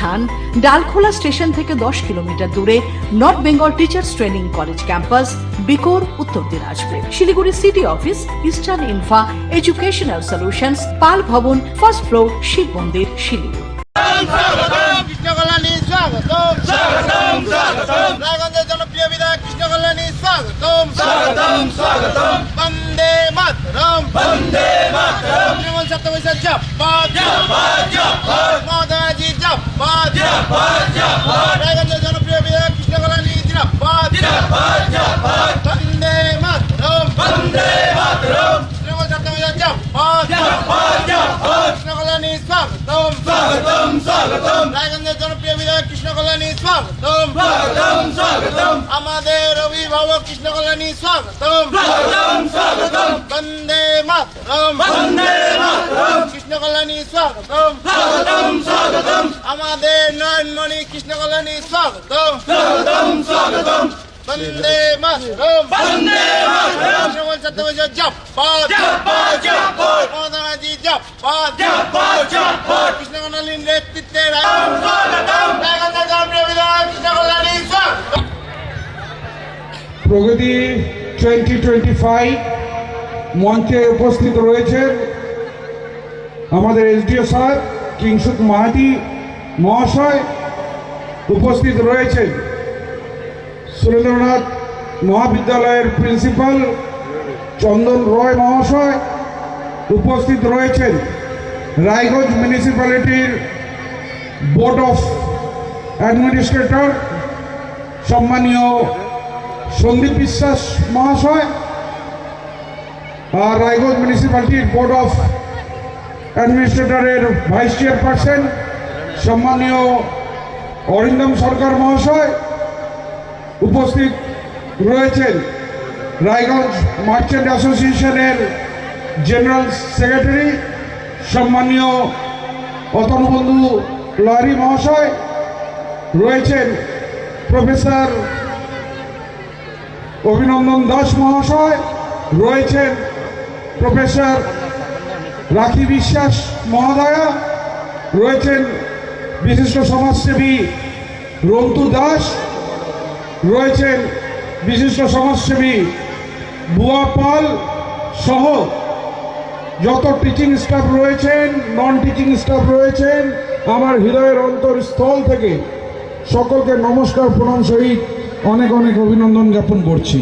স্থান ডালখোলা স্টেশন থেকে দশ কিলোমিটার দূরে north Bengal teachers training college campus বিকোর Uttar Dinajpur. Siliguri city office eastern infra educational solutions Pal Bhavan first floor Shiva মন্দির শিলিগুড়ি। জনপ্রিয় বিধায়ক কৃষ্ণ কল্যাণী স্বাগতম। স্বাগতম স্বাগতম। বন্দে মাতরম। বন্দে মাতরম। তৃণমূল ছাত্র পরিষদ জাপাত জাপাত জাপাত মহাদাজি জাপাত জাপাত জাপাত রায়গঞ্জের জনপ্রিয় বিধায়ক কৃষ্ণ কল্যাণী জিরাপাত জিরাপাত জাপাত বন্দে মাতরম। বন্দে মাতরম। তৃণমূল ছাত্র পরিষদ জাপাত জাপাত জাপাত কৃষ্ণ কল্যাণী স্বাগতম। স্বাগতম স্বাগতম। রায়গঞ্জের জনপ্রিয় বিধায়ক কৃষ্ণ কল্যাণী স্বাগতম। স্বাগতম স্বাগতম। আমাদের অভিভাবক কৃষ্ণ কল্যাণী স্বাগতম। স্বাগতম স্বাগতম। বন্দে মাতরম। বন্দে মাতরম। কৃষ্ণ কল্যাণী স্বাগতম স্বাগতম স্বাগতম। আমাদের নয়নমণি কৃষ্ণ কল্যাণী স্বাগতম। স্বাগতম স্বাগতম। বন্দে মাতরম। বন্দে মাতরম। জাপাত কৃষ্ণ কল্যাণীর নেতৃত্বে কল্যাণী স্বাগতম প্রগতি টোয়েন্টি টোয়েন্টি ফাইভ মঞ্চে উপস্থিত রয়েছেন আমাদের এসডিও স্যার কিংসুক মাহাতি মহাশয় উপস্থিত রয়েছেন। সুরেন্দ্রনাথ মহাবিদ্যালয়ের প্রিন্সিপাল চন্দন রয় মহাশয় উপস্থিত রয়েছেন। রায়গঞ্জ মিউনিসিপ্যালিটির বোর্ড অফ অ্যাডমিনিস্ট্রেটর সম্মানীয় সন্দীপ বিশ্বাস মহাশয় আর রায়গঞ্জ মিউনিসিপ্যালিটির বোর্ড অফ অ্যাডমিনিস্ট্রেটরের ভাইস চেয়ারপারসন সম্মানীয় অরিন্দম সরকার মহাশয় উপস্থিত রয়েছেন। রায়গঞ্জ মার্চেন্ট অ্যাসোসিয়েশনের জেনারেল সেক্রেটারি সম্মানীয় অতনবন্ধু লহারি মহাশয়, রয়েছেন প্রফেসর অভিনন্দন দাস মহাশয়, রয়েছেন প্রফেসর রাখি বিশ্বাস মহোদয়া, রয়েছেন বিশিষ্ট সমাজসেবী রন্তু দাস, রয়েছেন বিশিষ্ট সমাজসেবী বুয়া পাল সহ যত টিচিং স্টাফ রয়েছেন নন টিচিং স্টাফ রয়েছেন, আমার হৃদয়ের অন্তরস্থল থেকে সকলকে নমস্কার, প্রণাম সহিত অনেক অনেক অভিনন্দন জ্ঞাপন করছি।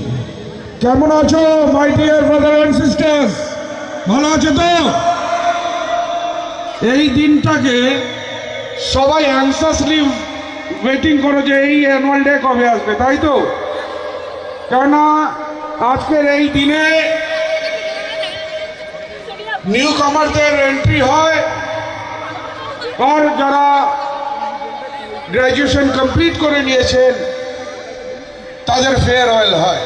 কেমন আছো my dear brother and sisters ভালো আছো তো? এই দিনটাকে সবাই অ্যাংসাসলি ওয়েটিং করো যে এই অ্যানুয়াল ডে কবে আসবে, তাই তো? কেননা আজকের এই দিনে নিউ কামারদের এন্ট্রি হয়, আর যারা গ্র্যাজুয়েশন কমপ্লিট করে নিয়েছেন, তাদের ফেয়ারওয়েল হয়।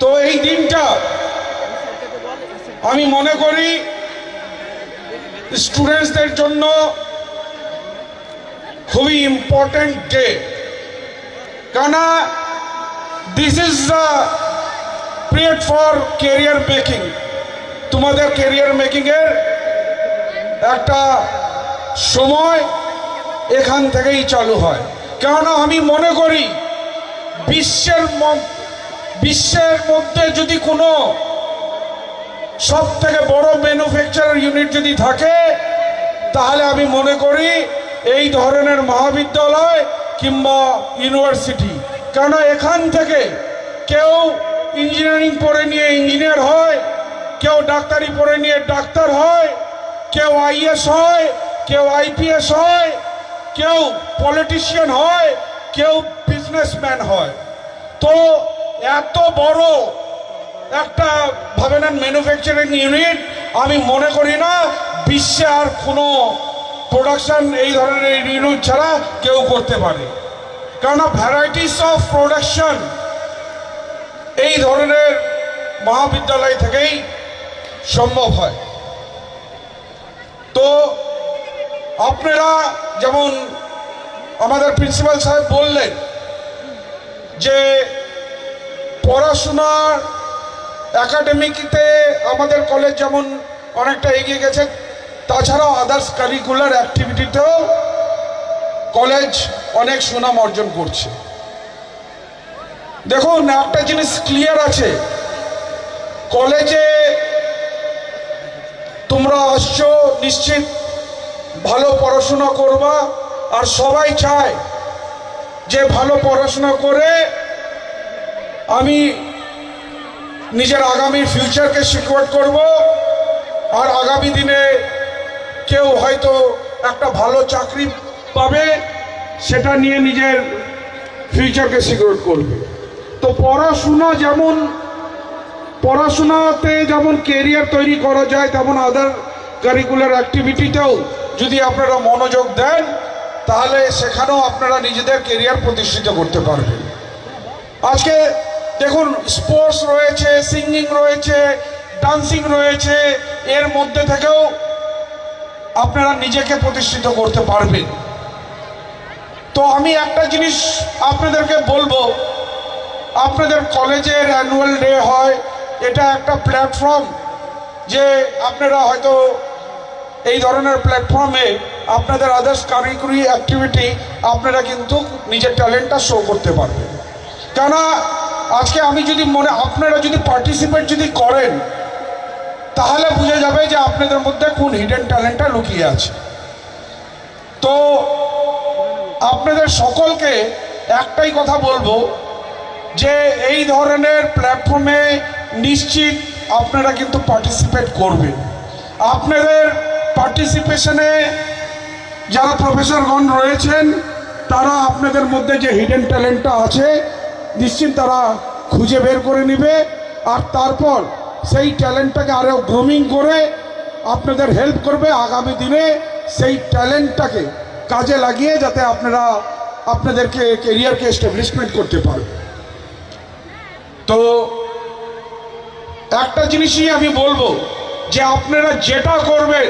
তো এই দিনটা আমি মনে করি স্টুডেন্টসদের জন্য খুবই ইম্পর্টেন্ট ডে কেননা this is the period for career making তোমাদের কেরিয়ার মেকিংয়ের একটা সময় এখান থেকেই চালু হয়। কেননা, আমি মনে করি, বিশ্বের বিশ্বের মধ্যে যদি কোনো সব থেকে বড় ম্যানুফ্যাকচারার ইউনিট যদি থাকে, তাহলে আমি মনে করি এই ধরনের মহাবিদ্যালয় কিংবা ইউনিভার্সিটি কেন এখান থেকে কেউ ইঞ্জিনিয়ারিং পড়ে নিয়ে ইঞ্জিনিয়ার হয়, কেউ ডাক্তারি পড়ে নিয়ে ডাক্তার হয়, কেউ আইএস হয়, কেউ আইপিএস হয়, কেউ পলিটিশিয়ান হয়, কেউ বিজনেসম্যান হয়। তো এত বড় একটা ভাবে নেন ম্যানুফ্যাকচারিং ইউনিট আমি মনে করি না বিশ্বে আর কোনো প্রোডাকশন এই ধরনের ইউনিট ছাড়া কেউ করতে পারে। কেননা ভ্যারাইটিস অফ প্রোডাকশন এই ধরনের মহাবিদ্যালয় থেকেই সম্ভব হয়। তো আপনারা যেমন আমাদের প্রিন্সিপাল সাহেব বললেন যে পড়াশোনার একাডেমিকতে আমাদের কলেজ যেমন অনেকটা এগিয়ে গেছে, তাছাড়াও আদার্স কারিকুলার অ্যাক্টিভিটিতেও কলেজ অনেক সুনাম অর্জন করছে। দেখুন, একটা জিনিস ক্লিয়ার আছে। কলেজে তোমরা আসছো নিশ্চিত ভালো পড়াশোনা করবা, আর সবাই চায় যে ভালো পড়াশোনা করে আমি নিজের আগামী ফিউচারকে সিকিউর করব। আর আগামী দিনে কেউ হয়তো একটা ভালো চাকরি পাবে, সেটা নিয়ে নিজের ফিউচারকে সিকিউর করবে। তো পড়াশোনা যেমন, পড়াশোনাতে যেমন কেরিয়ার তৈরি করা যায়, তেমন আদার কারিকুলার অ্যাক্টিভিটিতেও যদি আপনারা মনোযোগ দেন, তাহলে সেখানেও আপনারা নিজেদের কেরিয়ার প্রতিষ্ঠিত করতে পারবেন। আজকে দেখুন, স্পোর্টস রয়েছে, সিঙ্গিং রয়েছে, ডান্সিং রয়েছে, এর মধ্যে থেকেও আপনারা নিজেকে প্রতিষ্ঠিত করতে পারবেন। তো আমি একটা জিনিস আপনাদেরকে বলব, আপনাদের কলেজের অ্যানুয়াল ডে হয়, এটা একটা প্ল্যাটফর্ম যে আপনারা হয়তো এই ধরনের প্ল্যাটফর্মে আপনাদের আদার্স কারিকুরি অ্যাক্টিভিটি আপনারা কিন্তু নিজের ট্যালেন্টটা শো করতে পারবেন। কেন আজকে আমি যদি মনে, আপনারা যদি পার্টিসিপেট যদি করেন, তাহলে বুঝে যাবে যে আপনাদের মধ্যে কোন হিডেন ট্যালেন্টটা লুকিয়ে আছে। তো আপনাদের সকলকে একটাই কথা বলব যে এই ধরনের প্ল্যাটফর্মে নিশ্চিত আপনারা কিন্তু পার্টিসিপেট করবেন। আপনাদের পার্টিসিপেশনে যারা প্রফেসরগণ রয়েছেন, তারা আপনাদের মধ্যে যে হিডেন ট্যালেন্টটা আছে নিশ্চিত তারা খুঁজে বের করে নেবে। আর তারপর সেই ট্যালেন্টটাকে আরও গ্রুমিং করে আপনাদের হেল্প করবে আগামী দিনে। সেই ট্যালেন্টটাকে কাজে লাগিয়ে যাতে আপনারা আপনাদেরকে কেরিয়ারকে এস্টাবলিশমেন্ট করতে পারবেন তো একটা জিনিসই আমি বলব যে আপনারা যেটা করবেন,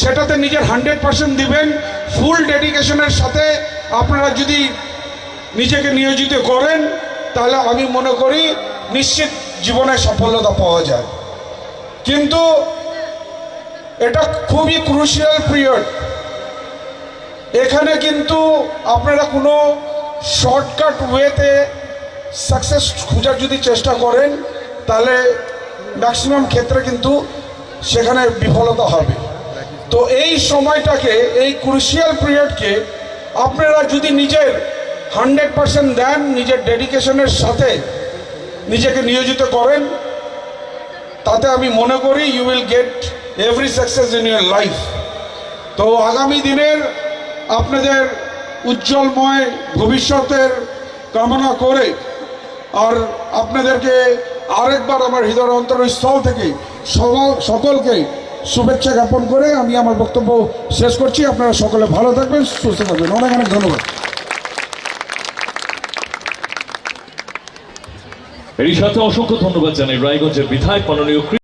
সেটাতে নিজের হান্ড্রেড পার্সেন্ট দিবেন। ফুল ডেডিকেশনের সাথে আপনারা যদি নিজেকে নিয়োজিত করেন, তাহলে আমি মনে করি নিশ্চিত জীবনে সফলতা পাওয়া যায়। কিন্তু এটা খুবই ক্রুশিয়াল পিরিয়ড এখানে কিন্তু আপনারা কোনো শর্টকাট ওয়েতে সাকসেস খোঁজার যদি চেষ্টা করেন, তাহলে ম্যাক্সিমাম ক্ষেত্রে কিন্তু সেখানে বিফলতা হবে। তো এই সময়টাকে, এই ক্রুশিয়াল পিরিয়ডকে আপনারা যদি নিজের হান্ড্রেড পার্সেন্ট দেন, নিজের ডেডিকেশনের সাথে নিজেকে নিয়োজিত করেন। তাতে আমি মনে করি you will get every success in your life তো আগামী দিনের আপনাদের উজ্জ্বলময় ভবিষ্যতের কামনা করে আর আপনাদেরকে আরেকবার আমার হৃদয় অন্তরস্থল থেকে সকলকে শুভেচ্ছা জ্ঞাপন করে আমি আমার বক্তব্য শেষ করছি। আপনারা সকলে ভালো থাকবেন, সুস্থ থাকবেন। অনেক অনেক ধন্যবাদ। এরই সাথে অসংখ্য ধন্যবাদ জানাই রায়গঞ্জের বিধায়ক মাননীয়